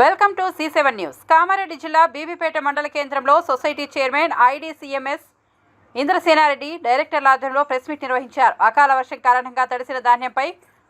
Welcome to C seven news. Kamareddy జిల్లా బీబీపేట మండల కేంద్రంలో సొసైటీ చైర్మన్ ఐడిసిఎంఎస్ ఇంద్రసేనారెడ్డి డైరెక్టర్ల ఆధ్వర్యంలో ప్రెస్ మీట్ నిర్వహించారు. అకాల వర్షం కారణంగా తడిసిన ధాన్యంపై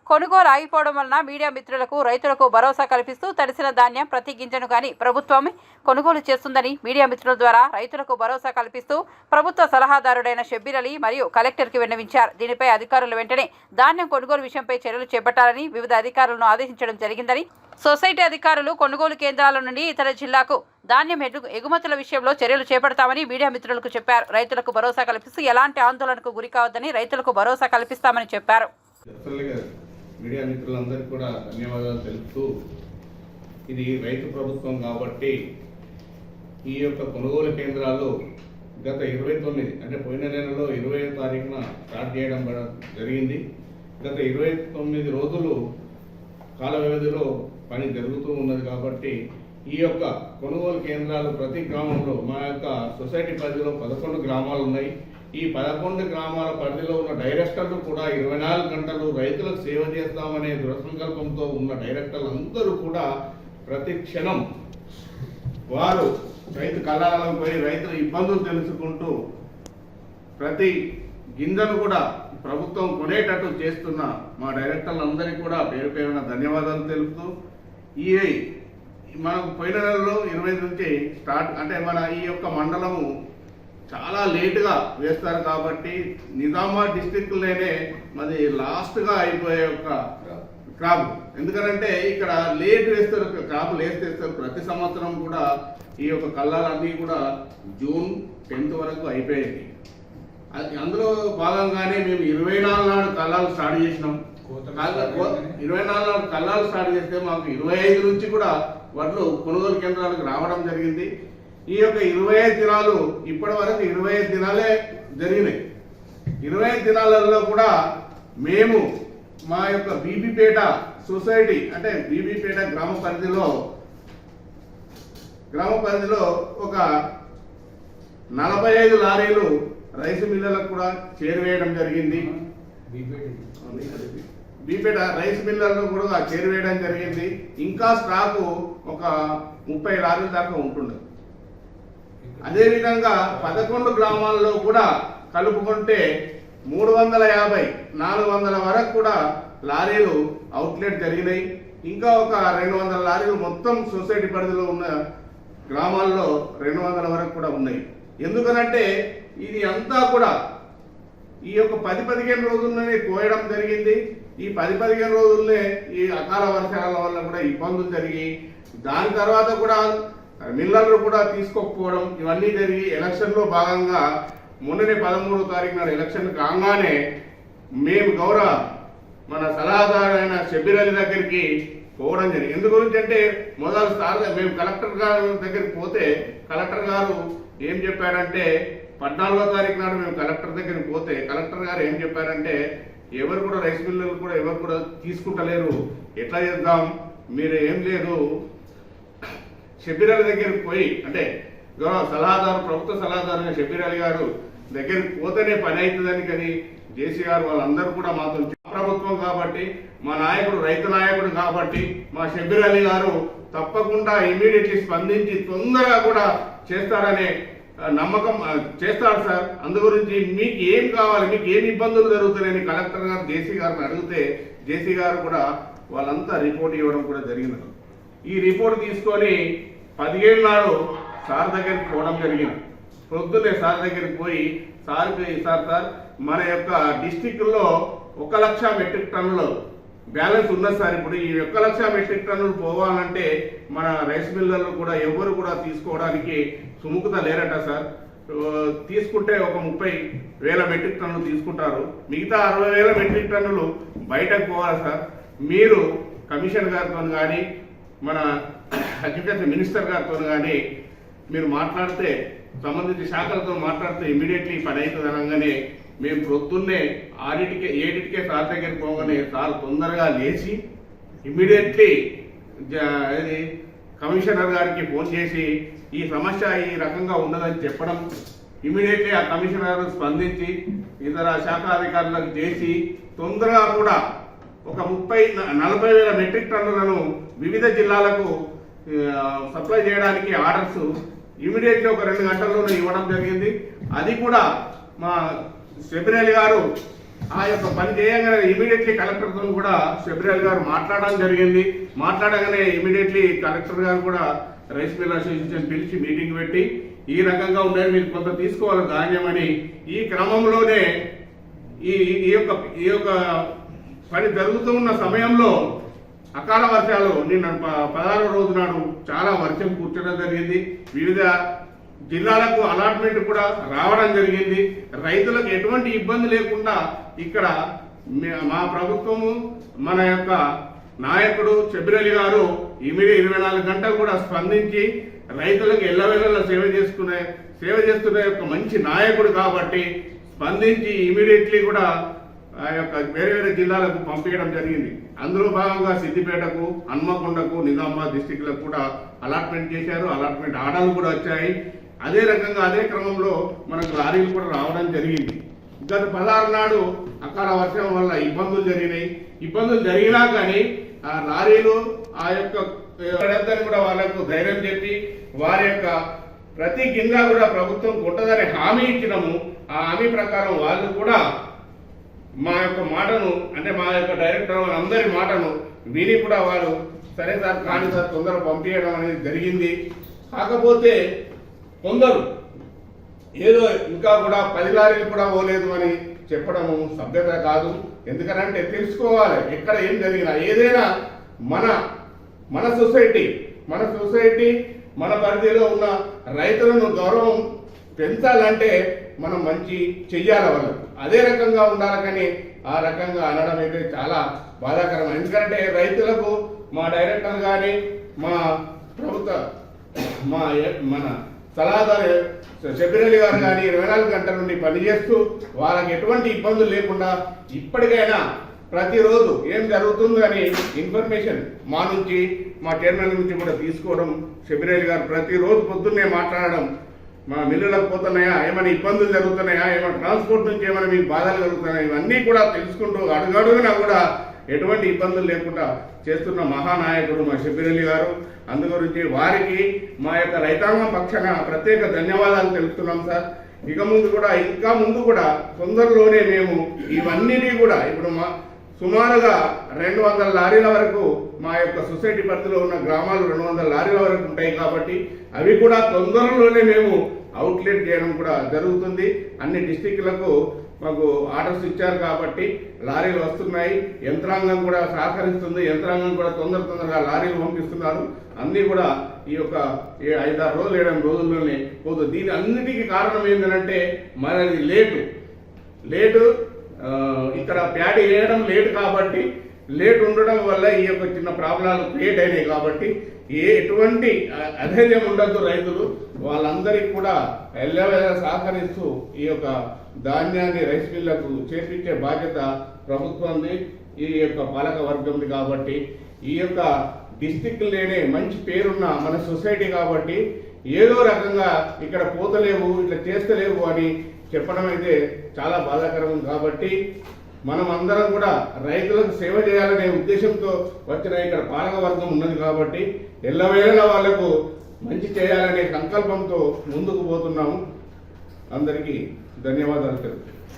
కొనుగోలు ఆగిపోవడం వలన మీడియా మిత్రులకు రైతులకు భరోసా కల్పిస్తూ తడిసిన ధాన్యం ప్రతి గింజను కానీ ప్రభుత్వం కొనుగోలు చేస్తుందని మీడియా మిత్రుల ద్వారా రైతులకు భరోసా కల్పిస్తూ ప్రభుత్వ సలహాదారుడైన షబ్బీర్ అలీ మరియు కలెక్టర్కి విన్నవించారు. దీనిపై అధికారులు వెంటనే ధాన్యం కొనుగోలు విషయంపై చర్యలు చేపట్టాలని వివిధ అధికారులను ఆదేశించడం జరిగిందని సొసైటీ అధికారులు కొనుగోలు కేంద్రాల నుండి ఇతర జిల్లాకు ధాన్యం ఎగు- ఎగుమతుల విషయంలో చర్యలు చేపడతామని మీడియా మిత్రులకు చెప్పారు. రైతులకు భరోసా కల్పిస్తూ ఎలాంటి ఆందోళనకు గురికావద్దని రైతులకు భరోసా కల్పిస్తామని చెప్పారు. మీడియా మిత్రులందరికీ కూడా ధన్యవాదాలు తెలుపుతూ ఇది రైతు ప్రభుత్వం కాబట్టి ఈ యొక్క కొనుగోలు కేంద్రాలు గత ఇరవై తొమ్మిది అంటే పోయిన నెలలో ఇరవై తారీఖున స్టార్ట్ చేయడం జరిగింది. గత ఇరవై తొమ్మిది రోజులు కాల వ్యవధిలో పని జరుగుతూ ఉన్నది కాబట్టి ఈ యొక్క కొనుగోలు కేంద్రాలు ప్రతి గ్రామంలో మా యొక్క సొసైటీ పరిధిలో పదకొండు గ్రామాలు ఉన్నాయి. ఈ పదకొండు గ్రామాల పరిధిలో ఉన్న డైరెక్టర్లు కూడా ఇరవై నాలుగు గంటలు రైతులకు సేవ చేస్తామనే దృఢసంకల్పంతో ఉన్న డైరెక్టర్లు అందరూ కూడా ప్రతి క్షణం వారు రైతు కళాలకు పోయి రైతుల ఇబ్బందులు తెలుసుకుంటూ ప్రతి గింజను కూడా ప్రభుత్వం కొనేటట్టు చేస్తున్న మా డైరెక్టర్లందరికీ కూడా పేరు పేరున ధన్యవాదాలు తెలుపుతూ ఈ మనకు పోయిన నెలలో ఇరవై నుంచి స్టార్ట్ అంటే మన ఈ యొక్క మండలము చాలా లేటుగా వేస్తారు కాబట్టి నిజామాబాద్ డిస్టిక్లోనే మరి లాస్ట్గా అయిపోయే ఒక క్రాప్. ఎందుకంటే ఇక్కడ లేట్ వేస్తారు క్రాప్ లేట్ వేస్తారు. ప్రతి సంవత్సరం కూడా ఈ యొక్క కళ్ళాలన్నీ కూడా జూన్ టెన్త్ వరకు అయిపోయాయి. అది అందులో భాగంగానే మేము ఇరవై నాలుగు నాడు కళ్ళాలు స్టార్ట్ చేసినాం. ఇరవై నాలుగు నాడు కళ్ళాలు స్టార్ట్ చేస్తే మాకు ఇరవై ఐదు నుంచి కూడా వడ్లు కొనుగోలు కేంద్రాలకు రావడం జరిగింది. ఈ యొక్క ఇరవై ఐదు దినాలు ఇప్పటి వరకు ఇరవై ఐదు దినాలే జరిగినాయి. ఇరవై ఐదు దినాలలో కూడా మేము మా యొక్క బీబీపేట సొసైటీ అంటే బీబీపేట గ్రామ పరిధిలో గ్రామ పరిధిలో ఒక నలభై ఐదు లారీలు రైస్ మిల్లులకు కూడా చేరువేయడం జరిగింది. బీపేట రైస్ మిల్లర్లు కూడా చేరువేయడం జరిగింది. ఇంకా స్టాకు ఒక ముప్పై లారీల దాకా ఉంటుండదు అదేవిధంగా పదకొండు గ్రామాల్లో కూడా కలుపుకుంటే మూడు వందల యాభై నాలుగు వందల వరకు కూడా లారీలు అవుట్లెట్ జరిగినాయి. ఇంకా ఒక రెండు వందల లారీలు మొత్తం సొసైటీ పరిధిలో ఉన్న గ్రామాల్లో రెండు వందల వరకు కూడా ఉన్నాయి. ఎందుకనంటే ఇది అంతా కూడా ఈ యొక్క పది పదిహేను రోజుల్లోనే కోయడం జరిగింది. ఈ పది పదిహేను రోజుల్లోనే ఈ అకాల వర్షాల వల్ల కూడా ఇబ్బందులు జరిగి దాని తర్వాత కూడా మిల్లర్లు కూడా తీసుకోకపోవడం ఇవన్నీ జరిగి ఎలక్షన్లో భాగంగా మొన్ననే పదమూడో తారీఖు నాడు ఎలక్షన్ కాగానే మేము గౌరవ మన సలహాదారైన షబీర్ అలీ దగ్గరికి పోవడం జరిగింది. ఎందు గురించి అంటే మొదలు సార్ మేము కలెక్టర్ గారి దగ్గరికి పోతే కలెక్టర్ గారు ఏం చెప్పారంటే పద్నాలుగో తారీఖు నాడు మేము కలెక్టర్ దగ్గరికి పోతే కలెక్టర్ గారు ఏం చెప్పారంటే ఎవరు కూడా రైస్ మిల్లులు కూడా ఎవరు కూడా తీసుకుంటలేరు. ఎట్లా చేద్దాం? మీరు ఏం లేదు. షబీర్ దగ్గరికి పోయి అంటే సలహాదారు ప్రభుత్వ సలహాదారు షబీరాలి గారు దగ్గరికి పోతేనే పని అవుతుందని కానీ జేసీ గారు వాళ్ళందరూ కూడా మాతో ప్రభుత్వం కాబట్టి మా నాయకుడు రైతు నాయకుడు కాబట్టి మా షబీర్ అలీ గారు తప్పకుండా ఇమీడియట్లీ స్పందించి తొందరగా కూడా చేస్తారనే నమ్మకం చేస్తాడు సార్. అందు గురించి మీకు ఏం కావాలి మీకు ఏం ఇబ్బందులు జరుగుతున్నాయని కలెక్టర్ గారు జేసీ గారిని అడిగితే జేసీ గారు కూడా వాళ్ళంతా రిపోర్ట్ ఇవ్వడం కూడా జరిగింది. ఈ రిపోర్ట్ తీసుకొని పదిహేడు నాడు సార్ దగ్గరికి పోవడం జరిగింది. పొద్దున్నే సార్ దగ్గరికి పోయి సార్కి సార్ సార్ మన యొక్క డిస్టిక్లో ఒక లక్ష మెట్రిక్ టన్నులు బ్యాలెన్స్ ఉన్నది సార్ ఇప్పుడు. ఈ ఒక్క లక్ష మెట్రిక్ టన్నులు పోవాలంటే మన రైస్ మిల్లర్లు కూడా ఎవరు కూడా తీసుకోవడానికి సుముఖత లేరట సార్. తీసుకుంటే ఒక ముప్పై వేల మెట్రిక్ టన్నులు తీసుకుంటారు. మిగతా అరవై వేల మెట్రిక్ టన్నులు బయటకు పోవాలి సార్. మీరు కమిషన్ గారితో కానీ మన అగ్రికల్చర్ మినిస్టర్ గారితో కానీ మీరు మాట్లాడితే సంబంధిత శాఖలతో మాట్లాడితే ఇమీడియట్లీ పని అవుతుంది అనగానే మేము ప్రొద్దున్నే ఆడిటికే ఏడిటికే సార్ దగ్గరికి పోగానే సార్ తొందరగా లేచి ఇమీడియట్లీ ఇది కమిషనర్ గారికి ఫోన్ చేసి ఈ సమస్య ఈ రకంగా ఉన్నదని చెప్పడం ఇమీడియట్లీ ఆ కమిషనర్ స్పందించి ఇతర శాఖ అధికారులకు చేసి తొందరగా కూడా ఒక ముప్పై నలభై వేల మెట్రిక్ టన్నులను వివిధ జిల్లాలకు సప్లై చేయడానికి ఆర్డర్స్ ఇమీడియట్గా ఒక రెండు గంటల్లోనే ఇవ్వడం జరిగింది. అది కూడా మా శబరిల్ గారు ఆ యొక్క పని చేయగానే ఇమీడియట్లీ కలెక్టర్తో కూడా శబరిల్ గారు మాట్లాడడం జరిగింది. మాట్లాడగానే ఇమీడియట్లీ కలెక్టర్ గారు కూడా రైస్ మిల్ అసోసియేషన్ పిలిచి మీటింగ్ పెట్టి ఈ రకంగా ఉండే మీరు కొంత తీసుకోవాలి ధాన్యమని ఈ క్రమంలోనే ఈ ఈ యొక్క ఈ యొక్క పని జరుగుతున్న సమయంలో అకాల వర్షాలు నిన్న ప- రోజు నాడు చాలా వర్షం కూర్చోడం జరిగింది. వివిధ జిల్లాలకు అలాట్మెంట్ కూడా రావడం జరిగింది. రైతులకు ఎటువంటి ఇబ్బంది లేకుండా ఇక్కడ మా ప్రభుత్వము మన యొక్క నాయకుడు చెబిరలి గారు ఇమిడి ఇరవై నాలుగు గంటలు కూడా స్పందించి రైతులకు ఎల్లవెల్ల సేవ చేసుకునే సేవ చేస్తున్న యొక్క మంచి నాయకుడు కాబట్టి స్పందించి ఇమీడియట్లీ కూడా ఆ యొక్క వేరే వేరే జిల్లాలకు పంపించడం జరిగింది. అందులో భాగంగా సిద్దిపేటకు హన్మకొండకు నిజామాబాద్ డిస్టిక్లకు కూడా అలాట్మెంట్ చేశారు. అలాట్మెంట్ ఆర్డర్లు కూడా వచ్చాయి. అదే రకంగా అదే క్రమంలో మనకు లారీలు కూడా రావడం జరిగింది. గత పదహారు నాడు అకాల వర్షం వల్ల ఇబ్బందులు జరిగినాయి. ఇబ్బందులు జరిగినా కానీ ఆ లారీలు ఆ యొక్క కూడా వాళ్ళకు ధైర్యం చెప్పి వారి యొక్క ప్రతి కింద కూడా ప్రభుత్వం కొట్టదని హామీ ఇచ్చినాము. ఆ హామీ ప్రకారం వాళ్ళు కూడా మా యొక్క మాటను అంటే మా యొక్క డైరెక్టర్ అందరి మాటను విని కూడా వారు సరే సార్ కానీ సార్ తొందర పంపించడం అనేది జరిగింది. కాకపోతే కొందరు ఏదో ఇంకా కూడా పది లారీలు కూడా పోలేదు అని చెప్పడము సభ్యత కాదు. ఎందుకనంటే తెలుసుకోవాలి ఎక్కడ ఏం జరిగినా. ఏదైనా మన మన సొసైటీ మన సొసైటీ మన పరిధిలో ఉన్న రైతులను గౌరవం పెంచాలంటే మనం మంచి చెయ్యాలి వాళ్ళకు. అదే రకంగా ఉండాలి కానీ ఆ రకంగా అనడం అయితే చాలా బాధాకరం. ఎందుకంటే రైతులకు మా డైరెక్టర్ కానీ మా ప్రభుత్వ మా మన సలహాదారు శబిరలి గారు కానీ ఇరవై నాలుగు గంటల నుండి పనిచేస్తూ వాళ్ళకి ఎటువంటి ఇబ్బందులు లేకుండా ఇప్పటికైనా ప్రతిరోజు ఏం జరుగుతుందో అని ఇన్ఫర్మేషన్ మా నుంచి మా చైర్మన్ నుంచి కూడా తీసుకోవడం శబిరలి గారు ప్రతిరోజు పొద్దున్నే మాట్లాడడం మా మిల్లులకు పోతున్నాయా? ఏమైనా ఇబ్బందులు జరుగుతున్నాయా? ఏమైనా ట్రాన్స్పోర్ట్ నుంచి ఏమైనా మీకు బాధలు జరుగుతున్నాయా? ఇవన్నీ కూడా తెలుసుకుంటూ అడుగడుగునా కూడా ఎటువంటి ఇబ్బందులు లేకుండా చేస్తున్న మహానాయకుడు మా షబీరలి గారు. అందు గురించి వారికి మా యొక్క రైతాంగం పక్షాన ప్రత్యేక ధన్యవాదాలు తెలుపుతున్నాం సార్. ఇక ముందు కూడా ఇంకా ముందు కూడా తొందరలోనే మేము ఇవన్నీ కూడా ఇప్పుడు మా సుమారుగా రెండు వందల లారీల వరకు మా యొక్క సొసైటీ పరిధిలో ఉన్న గ్రామాలు రెండు వందల లారీల వరకు ఉంటాయి కాబట్టి అవి కూడా తొందరలోనే మేము అవుట్లెట్ చేయడం కూడా జరుగుతుంది. అన్ని డిస్టిక్లకు మాకు ఆర్డర్స్ ఇచ్చారు కాబట్టి లారీలు వస్తున్నాయి. యంత్రాంగం కూడా సహకరిస్తుంది. యంత్రాంగం కూడా తొందర తొందరగా లారీలు పంపిస్తున్నారు. అన్నీ కూడా ఈ యొక్క ఐదారు రోజులు ఏడు రోజుల్లోనే పోతుంది. దీని అన్నిటికీ కారణం ఏంటంటే మనది లేటు. లేటు ఇక్కడ ప్యాడీ వేయడం లేట్ కాబట్టి లేట్ ఉండడం వల్ల ఈ యొక్క చిన్న ప్రాబ్లాలు క్రియేట్ అయినాయి కాబట్టి ఏ ఎటువంటి అధైర్యం ఉండద్దు రైతులు. వాళ్ళందరికీ కూడా ఎల్లవేళ సహకరిస్తూ ఈ యొక్క ధాన్యాన్ని రైస్ మిల్లకు చేర్పించే బాధ్యత ప్రభుత్వంది ఈ యొక్క పాలక వర్గంది కాబట్టి. ఈ యొక్క డిస్టిక్ లేనే మంచి పేరున్న మన సొసైటీ కాబట్టి ఏదో రకంగా ఇక్కడ పోతలేవు ఇట్లా చేస్తలేవు అని చెప్పడం అయితే చాలా బాధాకరం కాబట్టి మనం అందరం కూడా రైతులకు సేవ చేయాలనే ఉద్దేశంతో వచ్చిన ఇక్కడ పాలక వర్గం ఉన్నది కాబట్టి ఎల్లవేళలా వాళ్ళకు మంచి చేయాలనే సంకల్పంతో ముందుకు పోతున్నాము అందరికీ ధన్యవాదాలు తెలుపు